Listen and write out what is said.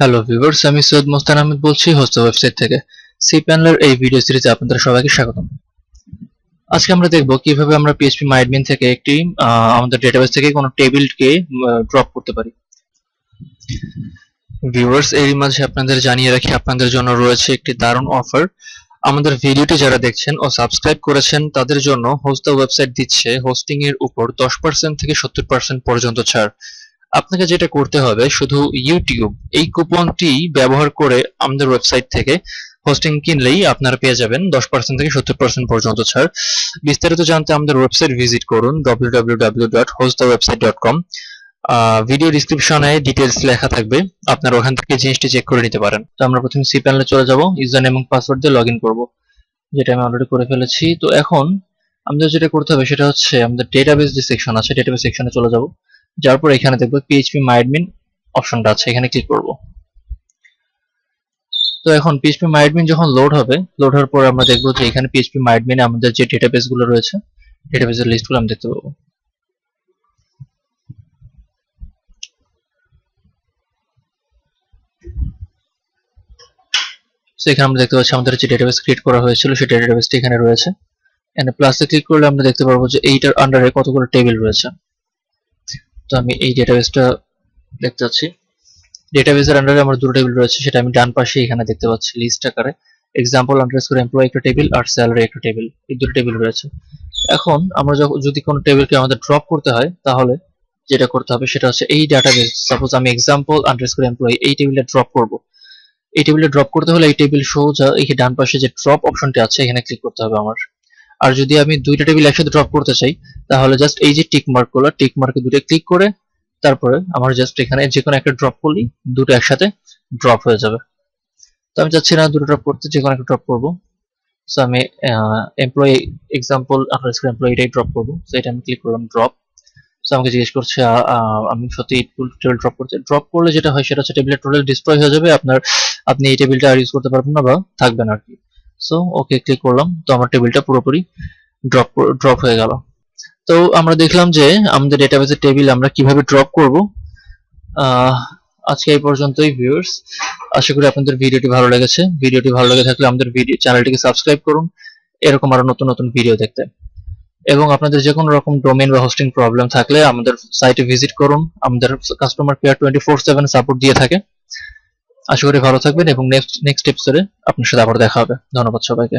Hello viewers আমি সৈয়দ মোস্তান আহমেদ বলছি host website থেকে সি প্যানেলের এই ভিডিও সিরিজে আপনাদের সবাইকে স্বাগতম। আজকে আমরা দেখব কীভাবে আমরা পিএইচপি মাইডমিন থেকে একটি আমাদের ডেটাবেস থেকে কোনো টেবিলকে ড্রপ করতে পারি। ভিউয়ার্স এরই মাঝে আপনাদের জানিয়ে রাখি, আপনাদের জন্য রয়েছে একটি দারুণ অফার আমাদের ভিডিওটি যারা দেখছেন ও সাবস্ক্রাইব করেছেন, তাদের জন্য হোস্ট ওয়েবসাইট দিচ্ছে হোস্টিং এর উপর দশ পার্সেন্ট থেকে সত্তর পার্সেন্ট পর্যন্ত ছাড়। আপনাকে যেটা করতে হবে, শুধু ইউটিউব এই কুপনটি ব্যবহার করে আমাদের ওয়েবসাইট থেকে হোস্টিং কিনলেই আপনারা পেয়ে যাবেন দশ পার্সেন্ট থেকে সত্তর পার্সেন্ট পর্যন্ত ছাড়। বিস্তারিত জানতে আমাদের ওয়েবসাইট ভিজিট করুন www.hostthewebsite.com ভিডিও ডিসক্রিপশনে ডিটেলস লেখা থাকবে, আপনারা ওখান থেকে জিনিসটি চেক করে নিতে পারেন। তো আমরা প্রথমে সি প্যানেলে চলে যাব ইউজার এবং পাসওয়ার্ড দিয়ে লগ ইন করব, যেটা আমি অলরেডি করে ফেলেছি। তো এখন আমাদের যেটা করতে হবে, সেটা হচ্ছে আমাদের ডেটাবেস যে সেকশন আছে ডেটাবেস সেকশনে চলে যাব। যাওয়ার পর এখানে দেখব পিএইচপি মাইডমিন অপশনটা আছে, এখানে ক্লিক করব। তো এখন পিএইচপি মাইডমিন যখন লোড হবে লোড হওয়ার পর আমরা দেখব যে এখানে পিএইচপি মাইডমিনে আমাদের যে ডেটাবেসগুলো রয়েছে ডেটাবেসের লিস্টগুলো আমি দেখতে পাবো। এখানে আমরা দেখতে পাচ্ছি আমাদের যে ডেটাবেস ক্রিয়েট করা হয়েছিল, সেই ডেটাবেসটি এখানে রয়েছে। এখানে প্লাসে ক্লিক করলে আমরা দেখতে পারব যে এইটার আন্ডারে কতগুলো টেবিল রয়েছে। তো আমি এই ডেটাবেসটা দেখতে পাচ্ছি ডেটাবেসের আন্ডারে আমার দুটো টেবিল রয়েছে, সেটা আমি ডান পাশে এখানে দেখতে পাচ্ছি লিস্ট আকারে। এক্সাম্পল আন্ডারস্কোর এমপ্লয় একটা টেবিল আর স্যালারি একটা টেবিল এই দুটো টেবিল রয়েছে। এখন আমরা যখন যদি কোনো টেবিলকে আমাদের ড্রপ করতে হয়, তাহলে যেটা করতে হবে সেটা হচ্ছে এই ডাটাবেস সাপোজ আমি এক্সাম্পল আন্ডারস্কোর এমপ্লয় এই টেবিলে ড্রপ করব। এই টেবিলে ড্রপ করতে হলে এই টেবিল সোজা, এই ডান পাশে যে ড্রপ অপশনটি আছে, এখানে ক্লিক করতে হবে আমার। আর যদি আমি দুইটা টেবিল একসাথে ড্রপ করতে চাই, তাহলে জাস্ট এই যে টিক মার্কগুলো টিক মার্কে দুটো ক্লিক করে, তারপরে আমার জাস্ট এখানে যে কোনো একটা ড্রপ করলেই দুটো একসাথে ড্রপ হয়ে যাবে। তো আমি চাচ্ছি না দুটো ড্রপ করতে যে কোনো একটা ড্রপ করব। সো আমি এমপ্লয়ি এক্সাম্পল আপনার স্ক্রিন এমপ্লয়িটাই ড্রপ করব। সো এটা আমি ক্লিক করলাম ড্রপ সো আমাকে জিজ্ঞেস করছে আমি সত্যি টেবিল ড্রপ করতে ড্রপ করলে যেটা হয় সেটা হচ্ছে টেবিলের টোটাল ডিস্ট্রয় হয়ে যাবে। আপনার, আপনি এই টেবিলটা আর ইউজ করতে পারবেন না বা থাকবে না আর কি। সো ওকে ক্লিক করলাম। তো আমার টেবিলটা পুরোপুরি ড্রপ ড্রপ হয়ে গেল। তো আমরা দেখলাম যে আমাদের ডেটাবেসের টেবিল আমরা কীভাবে ড্রপ করব। আজকে এই পর্যন্তই ভিউয়ার্স আশা করি আপনাদের ভিডিওটি ভালো লেগেছে। ভিডিওটি ভালো লেগে থাকলে আমাদের ভিডিও চ্যানেলটিকে সাবস্ক্রাইব করুন। এরকম আরও নতুন নতুন ভিডিও দেখতে। এবং আপনাদের যে কোনো রকম ডোমেন বা হোস্টিং প্রবলেম থাকলে আমাদের সাইটে ভিজিট করুন। আমাদের customer care twenty four seven support দিয়ে থাকে। আশা করি ভালো থাকবেন এবং নেক্সট নেক্সট এপিসোডে আপনার সাথে আবার দেখা হবে। ধন্যবাদ সবাইকে।